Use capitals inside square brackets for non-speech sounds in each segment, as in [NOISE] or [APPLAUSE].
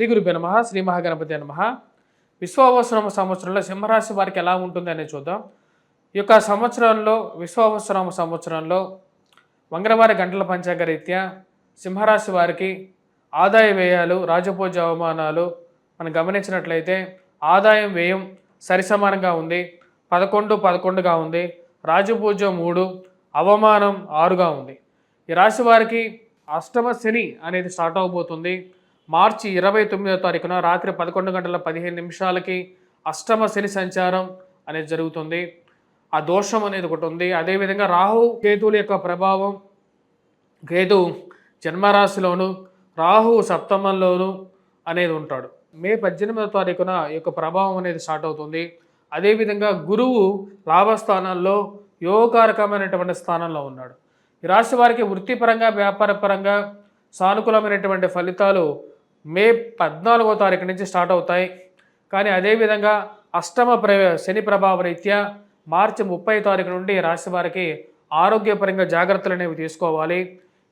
శ్రీ గురుభ్య నమ శ్రీ మహాగణపతి నమ. విశ్వావసరమ సంవత్సరంలో సింహరాశి వారికి ఎలా ఉంటుంది అనేది చూద్దాం. ఈ యొక్క సంవత్సరంలో విశ్వావసరమ సంవత్సరంలో మంగళవారి గంటల పంచాంగ రీత్యా సింహరాశి వారికి ఆదాయ వ్యయాలు రాజపూజ అవమానాలు మనం గమనించినట్లయితే ఆదాయం వ్యయం సరిసమానంగా ఉంది పదకొండు పదకొండుగా ఉంది రాజపూజ మూడు అవమానం ఆరుగా ఉంది. ఈ రాశి వారికి అష్టమ శని అనేది స్టార్ట్ అవబోతుంది. మార్చి ఇరవై తొమ్మిదో తారీఖున రాత్రి పదకొండు గంటల పదిహేను నిమిషాలకి అష్టమ శని సంచారం అనేది జరుగుతుంది. ఆ దోషం అనేది ఒకటి ఉంది. అదేవిధంగా రాహు కేతువుల యొక్క ప్రభావం కేతు జన్మరాశిలోను రాహు సప్తమంలోను అనేది ఉంటాడు. మే పద్దెనిమిదో తారీఖున యొక్క ప్రభావం అనేది స్టార్ట్ అవుతుంది. అదేవిధంగా గురువు లాభస్థానాల్లో యోగకారకమైనటువంటి స్థానంలో ఉన్నాడు. ఈ రాశి వారికి వృత్తిపరంగా వ్యాపారపరంగా సానుకూలమైనటువంటి ఫలితాలు మే పద్నాలుగో తారీఖు నుంచి స్టార్ట్ అవుతాయి. కానీ అదేవిధంగా అష్టమ ప్ర శని ప్రభావ రీత్యా మార్చి ముప్పై తారీఖు నుండి రాశి వారికి ఆరోగ్యపరంగా జాగ్రత్తలు అనేవి తీసుకోవాలి.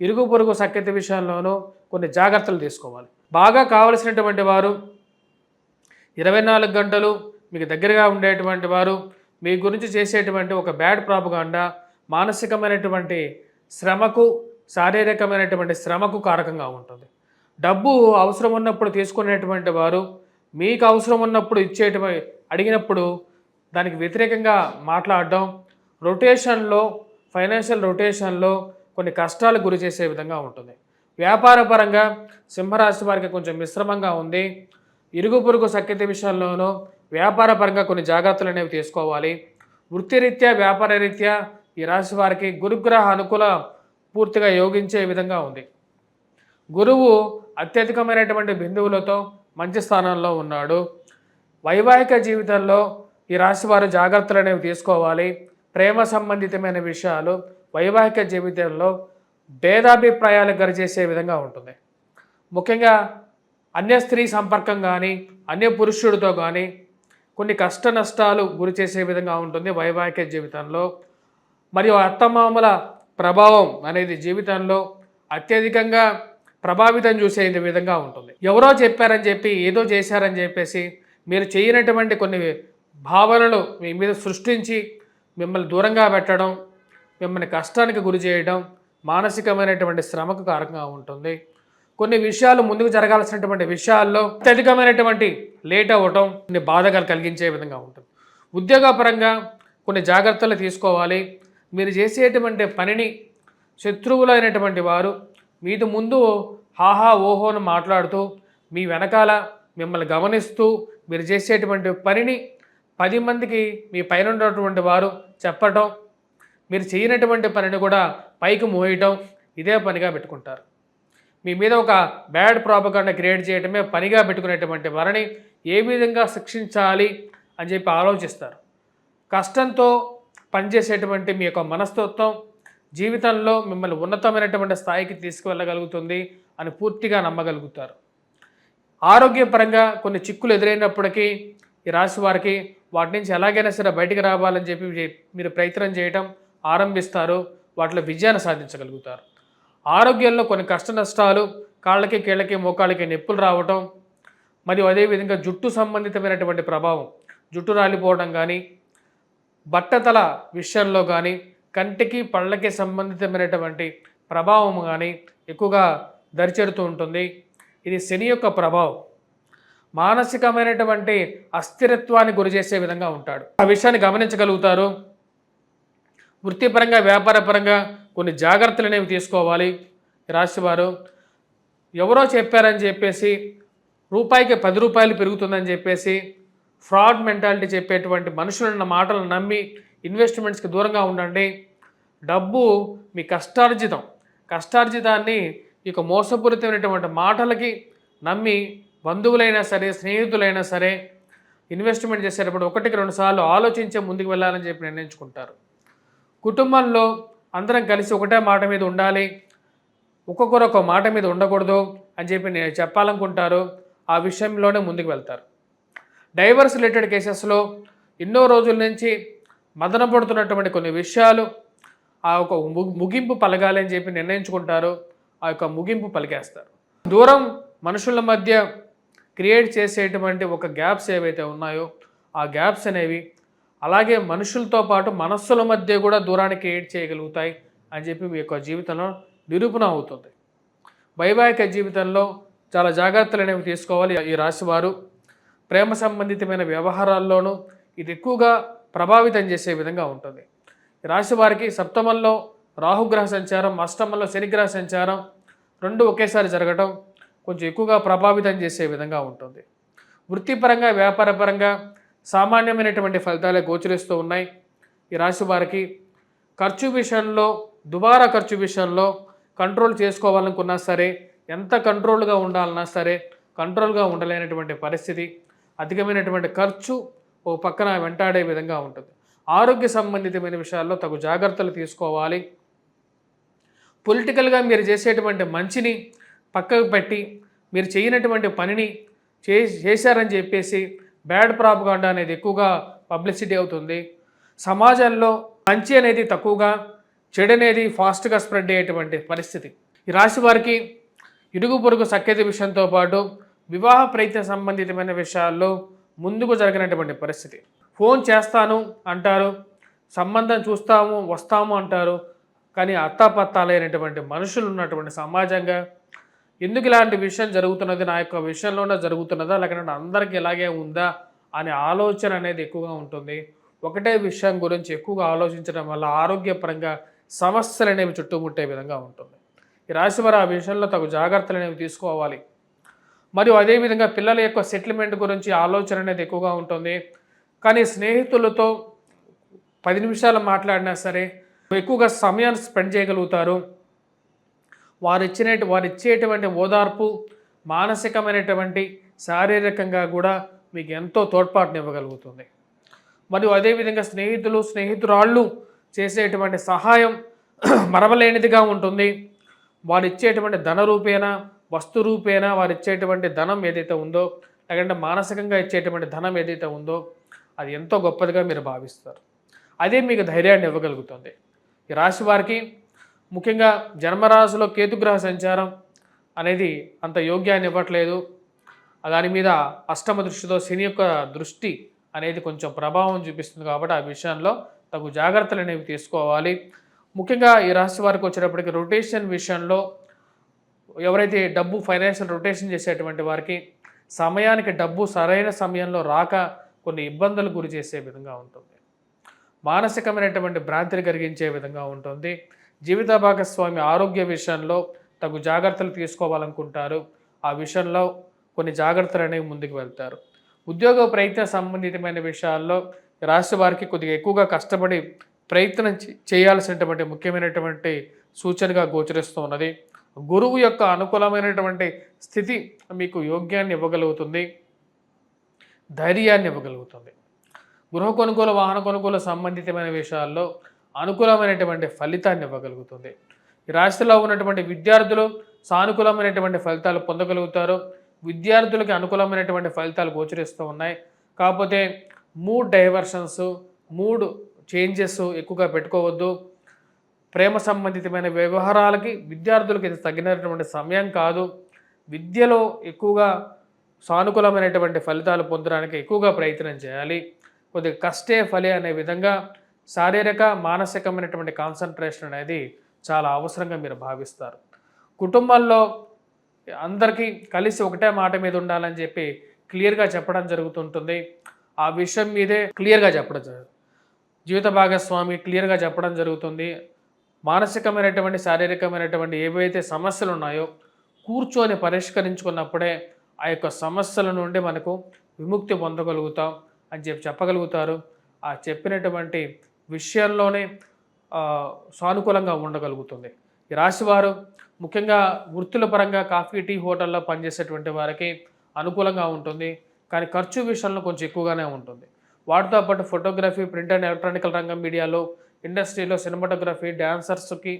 ఇరుగు పొరుగు సఖ్యత విషయంలోనూ కొన్ని జాగ్రత్తలు తీసుకోవాలి. బాగా కావలసినటువంటి వారు ఇరవై నాలుగు గంటలు మీకు దగ్గరగా ఉండేటువంటి వారు మీ గురించి చేసేటువంటి ఒక బ్యాడ్ ప్రాపగాండా మానసికమైనటువంటి శ్రమకు శారీరకమైనటువంటి శ్రమకు కారకంగా ఉంటుంది. డబ్బు అవసరం ఉన్నప్పుడు తీసుకునేటువంటి వారు మీకు అవసరం ఉన్నప్పుడు ఇచ్చేటువంటి అడిగినప్పుడు దానికి వ్యతిరేకంగా మాట్లాడడం రొటేషన్లో ఫైనాన్షియల్ రొటేషన్లో కొన్ని కష్టాలకు గురి చేసే విధంగా ఉంటుంది. వ్యాపార పరంగా సింహరాశి వారికి కొంచెం మిశ్రమంగా ఉంది. ఇరుగు పొరుగు సఖ్యత విషయంలోనూ వ్యాపార పరంగా కొన్ని జాగ్రత్తలు అనేవి తీసుకోవాలి. వృత్తిరీత్యా వ్యాపార రీత్యా ఈ రాశి వారికి గురుగ్రహ అనుకూల పూర్తిగా యోగించే విధంగా ఉంది. గురువు అత్యధికమైనటువంటి బిందువులతో మంచి స్థానంలో ఉన్నాడు. వైవాహిక జీవితంలో ఈ రాశి వారు జాగ్రత్తలు అనేవి తీసుకోవాలి. ప్రేమ సంబంధితమైన విషయాలు వైవాహిక జీవితంలో భేదాభిప్రాయాలకు గరిచేసే విధంగా ఉంటుంది. ముఖ్యంగా అన్య స్త్రీ సంపర్కం కానీ అన్య పురుషుడితో కానీ కొన్ని కష్ట నష్టాలు గురి చేసే విధంగా ఉంటుంది వైవాహిక జీవితంలో. మరియు అత్తమామల ప్రభావం అనేది జీవితంలో అత్యధికంగా ప్రభావితం చూసే విధంగా ఉంటుంది. ఎవరో చెప్పారని చెప్పి ఏదో చేశారని చెప్పేసి మీరు చేయనటువంటి కొన్ని భావనలు మీ మీద సృష్టించి మిమ్మల్ని దూరంగా పెట్టడం మిమ్మల్ని కష్టానికి గురి చేయడం మానసికమైనటువంటి శ్రమకు కారకంగా ఉంటుంది. కొన్ని విషయాలు ముందుకు జరగాల్సినటువంటి విషయాల్లో అత్యధికమైనటువంటి లేట్ అవ్వటం కొన్ని బాధగా కలిగించే విధంగా ఉంటుంది. ఉద్యోగపరంగా కొన్ని జాగ్రత్తలు తీసుకోవాలి. మీరు చేసేటువంటి పనిని శత్రువులైనటువంటి వారు మీతో ముందు హాహా ఓహోను మాట్లాడుతూ మీ వెనకాల మిమ్మల్ని గమనిస్తూ మీరు చేసేటువంటి పనిని పది మందికి మీ పైన ఉన్నటువంటి వారు చెప్పటం మీరు చేయనటువంటి పనిని కూడా పైకి మోయటం ఇదే పనిగా పెట్టుకుంటారు. మీ మీద ఒక బ్యాడ్ ప్రాపకాండ క్రియేట్ చేయటమే పనిగా పెట్టుకునేటువంటి వారిని ఏ విధంగా శిక్షించాలి అని చెప్పి ఆలోచిస్తారు. కష్టంతో పనిచేసేటువంటి మీ యొక్క మనస్తత్వం జీవితంలో మిమ్మల్ని ఉన్నతమైనటువంటి స్థాయికి తీసుకువెళ్ళగలుగుతుంది అని పూర్తిగా నమ్మగలుగుతారు. ఆరోగ్యపరంగా కొన్ని చిక్కులు ఎదురైనప్పటికీ ఈ రాశి వారికి వాటి నుంచి ఎలాగైనా సరే బయటికి రావాలని చెప్పి మీరు ప్రయత్నం చేయటం ఆరంభిస్తారు. వాటిలో విజయాన్ని సాధించగలుగుతారు. ఆరోగ్యంలో కొన్ని కష్ట నష్టాలు కాళ్ళకి కీళ్ళకి మోకాళ్ళకి నొప్పులు రావటం మరియు అదేవిధంగా జుట్టు సంబంధితమైనటువంటి ప్రభావం జుట్టు రాలిపోవడం కానీ బట్టతల విషయంలో కానీ కంటికి పళ్ళకి సంబంధితమైనటువంటి ప్రభావం కానీ ఎక్కువగా దరిచేరుతూ ఉంటుంది. ఇది శని యొక్క ప్రభావం. మానసికమైనటువంటి అస్థిరత్వాన్ని గురి చేసే విధంగా ఉంటాడు. ఆ విషయాన్ని గమనించగలుగుతారు. వృత్తిపరంగా వ్యాపారపరంగా కొన్ని జాగ్రత్తలు అనేవి తీసుకోవాలి. ఈ రాశివారు ఎవరో చెప్పారని చెప్పేసి రూపాయికి పది రూపాయలు పెరుగుతుందని చెప్పేసి ఫ్రాడ్ మెంటాలిటీ చెప్పేటువంటి మనుషులున్న మాటలను నమ్మి ఇన్వెస్ట్మెంట్స్కి దూరంగా ఉండండి. డబ్బు మీ కష్టార్జితం. కష్టార్జితాన్ని ఇక మోసపూరితమైనటువంటి మాటలకి నమ్మి బంధువులైనా సరే స్నేహితులైనా సరే ఇన్వెస్ట్మెంట్ చేసేటప్పుడు ఒకటికి రెండు సార్లు ఆలోచించే ముందుకు వెళ్ళాలని చెప్పి నిర్ణయించుకుంటారు. కుటుంబంలో అందరం కలిసి ఒకటే మాట మీద ఉండాలి. ఒక్కొక్కరు ఒక మాట మీద ఉండకూడదు అని చెప్పి నేను చెప్పాలనుకుంటారు. ఆ విషయంలోనే ముందుకు వెళ్తారు. డైవర్స్ రిలేటెడ్ కేసెస్లో ఎన్నో రోజుల నుంచి మదన పడుతున్నటువంటి కొన్ని విషయాలు ఆ యొక్క ము- ముగింపు పలగాలి అని చెప్పి నిర్ణయించుకుంటారు ఆ యొక్క ముగింపు పలికేస్తారు. దూరం మనుషుల మధ్య క్రియేట్ చేసేటువంటి ఒక గ్యాప్స్ ఏవైతే ఉన్నాయో ఆ గ్యాప్స్ అనేవి అలాగే మనుషులతో పాటు మనస్సుల మధ్య కూడా దూరాన్ని క్రియేట్ చేయగలుగుతాయి అని చెప్పి మీ యొక్క జీవితంలో నిరూపణ అవుతుంది. వైవాహిక జీవితంలో చాలా జాగ్రత్తలు అనేవి తీసుకోవాలి ఈ రాశివారు. ప్రేమ సంబంధితమైన వ్యవహారాల్లోనూ ఇది ఎక్కువగా ప్రభావితం చేసే విధంగా ఉంటుంది. రాశి వారికి సప్తమంలో రాహుగ్రహ సంచారం అష్టమంలో శనిగ్రహ సంచారం రెండు ఒకేసారి జరగటం కొంచెం ఎక్కువగా ప్రభావితం చేసే విధంగా ఉంటుంది. వృత్తిపరంగా వ్యాపారపరంగా సామాన్యమైనటువంటి ఫలితాలే గోచరిస్తూ ఉన్నాయి. ఈ రాశి వారికి ఖర్చు విషయంలో దుబారా ఖర్చు విషయంలో కంట్రోల్ చేసుకోవాలనుకున్నా సరే ఎంత కంట్రోల్గా ఉండాలన్నా సరే కంట్రోల్గా ఉండలేనటువంటి పరిస్థితి అధికమైనటువంటి ఖర్చు ఓ పక్కన వెంటాడే విధంగా ఉంటుంది. ఆరోగ్య సంబంధితమైన విషయాల్లో తగు జాగ్రత్తలు తీసుకోవాలి. పొలిటికల్గా మీరు చేసేటువంటి మంచిని పక్కకు పెట్టి మీరు చేయనటువంటి పనిని చే చేశారని చెప్పేసి బ్యాడ్ ప్రాపగాండా అనేది ఎక్కువగా పబ్లిసిటీ అవుతుంది. సమాజంలో మంచి అనేది తక్కువగా చెడు అనేది ఫాస్ట్గా స్ప్రెడ్ అయ్యేటువంటి పరిస్థితి. ఈ రాశి వారికి ఇరుగు పొరుగు సఖ్యత విషయంతో పాటు వివాహ ప్రయత్న సంబంధితమైన విషయాల్లో ముందుకు జరిగినటువంటి పరిస్థితి. ఫోన్ చేస్తాను అంటారు సంబంధం చూస్తాము వస్తాము అంటారు. కానీ అత్తాపత్తాలైనటువంటి మనుషులు ఉన్నటువంటి సమాజంగా ఎందుకు ఇలాంటి విషయం జరుగుతున్నది? నా యొక్క విషయంలోనే జరుగుతున్నదా? లేకపోతే అందరికీ ఇలాగే ఉందా? అనే ఆలోచన అనేది ఎక్కువగా ఉంటుంది. ఒకటే విషయం గురించి ఎక్కువగా ఆలోచించడం వల్ల ఆరోగ్యపరంగా సమస్యలు అనేవి చుట్టుముట్టే విధంగా ఉంటుంది. ఈ రాశివారు ఆ విషయంలో తగు జాగ్రత్తలు అనేవి తీసుకోవాలి. మరియు అదేవిధంగా పిల్లల యొక్క సెటిల్మెంట్ గురించి ఆలోచన అనేది ఎక్కువగా ఉంటుంది. కానీ స్నేహితులతో పది నిమిషాలు మాట్లాడినా సరే ఎక్కువగా సమయాన్ని స్పెండ్ చేయగలుగుతారు. వారు ఇచ్చిన వారు ఇచ్చేటువంటి ఓదార్పు మానసికమైనటువంటి శారీరకంగా కూడా మీకు ఎంతో తోడ్పాటునివ్వగలుగుతుంది. మరియు అదేవిధంగా స్నేహితులు స్నేహితురాళ్ళు చేసేటువంటి సహాయం [CLEARS THROAT] మరవలేనిదిగా ఉంటుంది. వారు ఇచ్చేటువంటి ధన రూపేణ వస్తు రూపేణ వారు ఇచ్చేటువంటి ధనం ఏదైతే ఉందో లేకంటే మానసికంగా ఇచ్చేటువంటి ధనం ఏదైతే ఉందో అది ఎంతో గొప్పదిగా మీరు భావిస్తారు. అదే మీకు ధైర్యాన్ని ఇవ్వగలుగుతుంది. ఈ రాశి వారికి ముఖ్యంగా జన్మరాశిలో కేతుగ్రహ సంచారం అనేది అంత యోగ్యాన్ని ఇవ్వట్లేదు. దాని మీద అష్టమ దృష్టితో శని యొక్క దృష్టి అనేది కొంచెం ప్రభావం చూపిస్తుంది కాబట్టి ఆ విషయంలో తగు జాగ్రత్తలు అనేవి తీసుకోవాలి. ముఖ్యంగా ఈ రాశి వారికి వచ్చేటప్పటికి రొటేషన్ విషయంలో ఎవరైతే డబ్బు ఫైనాన్షియల్ రొటేషన్ చేసేటువంటి వారికి సమయానికి డబ్బు సరైన సమయంలో రాక కొన్ని ఇబ్బందులు గురి చేసే విధంగా ఉంటుంది. మానసికమైనటువంటి భ్రాంతిని కలిగించే విధంగా ఉంటుంది. జీవిత భాగస్వామి ఆరోగ్య విషయంలో తగు జాగ్రత్తలు తీసుకోవాలనుకుంటారు. ఆ విషయంలో కొన్ని జాగ్రత్తలు అనేవి ముందుకు వెళ్తారు. ఉద్యోగ ప్రయత్న సంబంధితమైన విషయాల్లో రాష్ట్ర వారికి కొద్దిగా ఎక్కువగా కష్టపడి ప్రయత్నం చేయాల్సినటువంటి ముఖ్యమైనటువంటి సూచనగా గోచరిస్తూ ఉన్నది. గురువు యొక్క అనుకూలమైనటువంటి స్థితి మీకు యోగ్యాన్ని ఇవ్వగలుగుతుంది. ధైర్యాన్ని ఇవ్వగలుగుతుంది. గృహ కొనుగోలు వాహన కొనుగోలు సంబంధితమైన విషయాల్లో అనుకూలమైనటువంటి ఫలితాన్ని ఇవ్వగలుగుతుంది. ఈ రాశిలో ఉన్నటువంటి విద్యార్థులు సానుకూలమైనటువంటి ఫలితాలు పొందగలుగుతారు. విద్యార్థులకి అనుకూలమైనటువంటి ఫలితాలు గోచరిస్తూ ఉన్నాయి. కాకపోతే మూడ్ డైవర్షన్స్ మూడ్ చేంజెస్ ఎక్కువగా పెట్టుకోవద్దు. ప్రేమ సంబంధితమైన వ్యవహారాలకి విద్యార్థులకి ఇది తగినటువంటి సమయం కాదు. విద్యలో ఎక్కువగా సానుకూలమైనటువంటి ఫలితాలు పొందడానికి ఎక్కువగా ప్రయత్నం చేయాలి. కొద్దిగా కష్టే ఫలి అనే విధంగా శారీరక మానసికమైనటువంటి కాన్సన్ట్రేషన్ అనేది చాలా అవసరంగా మీరు భావిస్తారు. కుటుంబంలో అందరికీ కలిసి ఒకటే మాట మీద ఉండాలని చెప్పి క్లియర్గా చెప్పడం జరుగుతుంటుంది. ఆ విషయం మీదే క్లియర్గా చెప్పడం జరుగుతుంది జీవిత భాగస్వామి క్లియర్గా చెప్పడం జరుగుతుంది. మానసికమైనటువంటి శారీరకమైనటువంటి ఏవైతే సమస్యలు ఉన్నాయో కూర్చొని పరిష్కరించుకున్నప్పుడే ఆ యొక్క సమస్యల నుండి మనకు విముక్తి పొందగలుగుతాం అని చెప్పి చెప్పగలుగుతారు. ఆ చెప్పినటువంటి విషయంలోనే సానుకూలంగా ఉండగలుగుతుంది. ఈ రాశివారు ముఖ్యంగా వృత్తుల పరంగా కాఫీ టీ హోటల్లో పనిచేసేటువంటి వారికి అనుకూలంగా ఉంటుంది. కానీ ఖర్చు విషయంలో కొంచెం ఎక్కువగానే ఉంటుంది. వాటితో పాటు ఫోటోగ్రఫీ ప్రింట్ అండ్ ఎలక్ట్రానికల్ రంగం మీడియాలో ఇండస్ట్రీలో సినిమాటోగ్రఫీ డ్యాన్సర్స్కి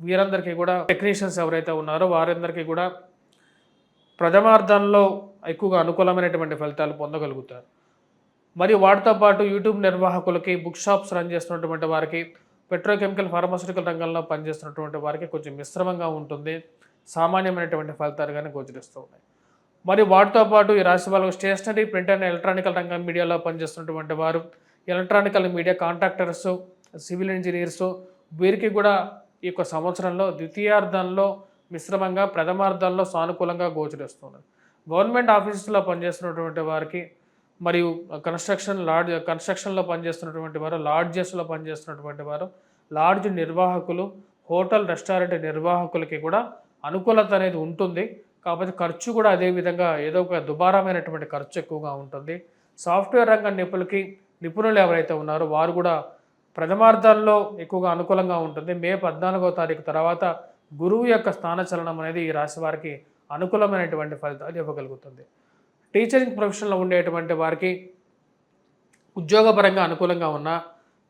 వీరందరికీ కూడా టెక్నీషియన్స్ ఎవరైతే ఉన్నారో వారందరికీ కూడా ప్రథమార్థంలో ఎక్కువగా అనుకూలమైనటువంటి ఫలితాలు పొందగలుగుతారు. మరియు వాటితో పాటు యూట్యూబ్ నిర్వాహకులకి బుక్ షాప్స్ రన్ చేస్తున్నటువంటి వారికి పెట్రోకెమికల్ ఫార్మాస్యూటికల్ రంగంలో పనిచేస్తున్నటువంటి వారికి కొంచెం మిశ్రమంగా ఉంటుంది. సామాన్యమైనటువంటి ఫలితాలు కానీ గోచరిస్తూ ఉన్నాయి. మరి వాటితో పాటు ఈ రాశి వాళ్ళకు స్టేషనరీ ప్రింట్ అండ్ ఎలక్ట్రానికల్ రంగం మీడియాలో పనిచేస్తున్నటువంటి వారు electronical media contractors civil engineers వీరికి కూడా ఈ యొక్క సంవత్సరంలో ద్వితీయార్థంలో మిశ్రమంగా ప్రథమార్థాల్లో సానుకూలంగా గోచరిస్తున్నది. గవర్నమెంట్ ఆఫీసులో పనిచేస్తున్నటువంటి వారికి మరియు కన్స్ట్రక్షన్ లాడ్జ్ కన్స్ట్రక్షన్లో పనిచేస్తున్నటువంటి వారు లాడ్జెస్లో పనిచేస్తున్నటువంటి వారు లాడ్జ్ నిర్వాహకులు హోటల్ రెస్టారెంట్ నిర్వాహకులకి కూడా అనుకూలత అనేది ఉంటుంది. కాకపోతే ఖర్చు కూడా అదే విధంగా ఏదో ఒక దుబారమైనటువంటి ఖర్చు ఎక్కువగా ఉంటుంది. సాఫ్ట్వేర్ రంగం నిపుణులకి నిపుణులు ఎవరైతే ఉన్నారో వారు కూడా ప్రథమార్థాల్లో ఎక్కువగా అనుకూలంగా ఉంటుంది. మే పద్నాలుగో తారీఖు తర్వాత గురువు యొక్క స్థానచలనం అనేది ఈ రాశి వారికి అనుకూలమైనటువంటి ఫలితాలు ఇవ్వగలుగుతుంది. టీచరింగ్ ప్రొఫెషన్లో ఉండేటువంటి వారికి ఉద్యోగపరంగా అనుకూలంగా ఉన్న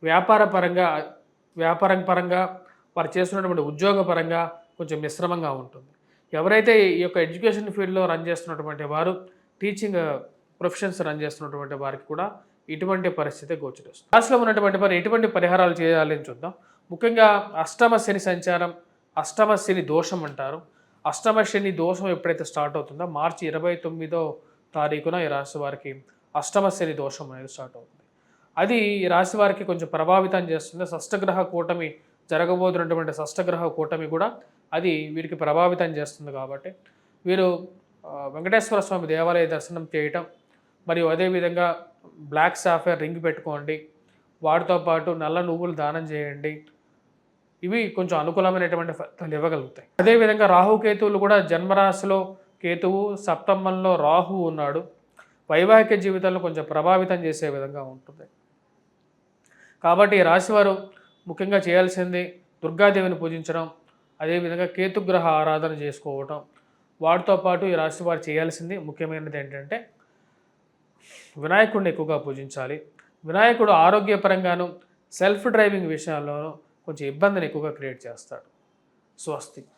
వ్యాపార పరంగా వ్యాపారం పరంగా వారు చేస్తున్నటువంటి ఉద్యోగపరంగా కొంచెం మిశ్రమంగా ఉంటుంది. ఎవరైతే ఈ యొక్క ఎడ్యుకేషన్ ఫీల్డ్లో రన్ చేస్తున్నటువంటి వారు టీచింగ్ ప్రొఫెషన్స్ రన్ చేస్తున్నటువంటి వారికి కూడా ఇటువంటి పరిస్థితి గోచరిస్తుంది. రాశిలో ఉన్నటువంటి వారు ఎటువంటి పరిహారాలు చేయాలని చూద్దాం. ముఖ్యంగా అష్టమ శని సంచారం అష్టమ శని దోషం అంటారు. అష్టమ శని దోషం ఎప్పుడైతే స్టార్ట్ అవుతుందో మార్చి ఇరవై తొమ్మిదో తారీఖున ఈ రాశి వారికి అష్టమ శని దోషం అనేది స్టార్ట్ అవుతుంది. అది ఈ రాశి వారికి కొంచెం ప్రభావితం చేస్తుంది. షష్టగ్రహ కూటమి జరగబోతున్నటువంటి షష్టగ్రహ కూటమి కూడా అది వీరికి ప్రభావితం చేస్తుంది కాబట్టి వీరు వెంకటేశ్వర స్వామి దేవాలయ దర్శనం చేయటం మరియు అదేవిధంగా బ్లాక్ సాఫ్ట్వేర్ రింగ్ పెట్టుకోండి. వాటితో పాటు నల్ల నువ్వులు దానం చేయండి. ఇవి కొంచెం అనుకూలమైనటువంటి ఫలితాలు ఇవ్వగలుగుతాయి అదేవిధంగా రాహుకేతువులు కూడా జన్మరాశిలో కేతువు సప్తమంలో రాహు ఉన్నాడు. వైవాహిక జీవితంలో కొంచెం ప్రభావితం చేసే విధంగా ఉంటుంది. కాబట్టి ఈ రాశివారు ముఖ్యంగా చేయాల్సింది దుర్గాదేవిని పూజించడం అదేవిధంగా కేతుగ్రహ ఆరాధన చేసుకోవటం. వాటితో పాటు ఈ రాశి వారు చేయాల్సింది ముఖ్యమైనది ఏంటంటే వినాయకుడిని ఎక్కువగా పూజించాలి. వినాయకుడు ఆరోగ్యపరంగాను సెల్ఫ్ డ్రైవింగ్ విషయాల్లోనూ కొంచెం ఇబ్బందిని ఎక్కువగా క్రియేట్ చేస్తాడు. స్వస్తి.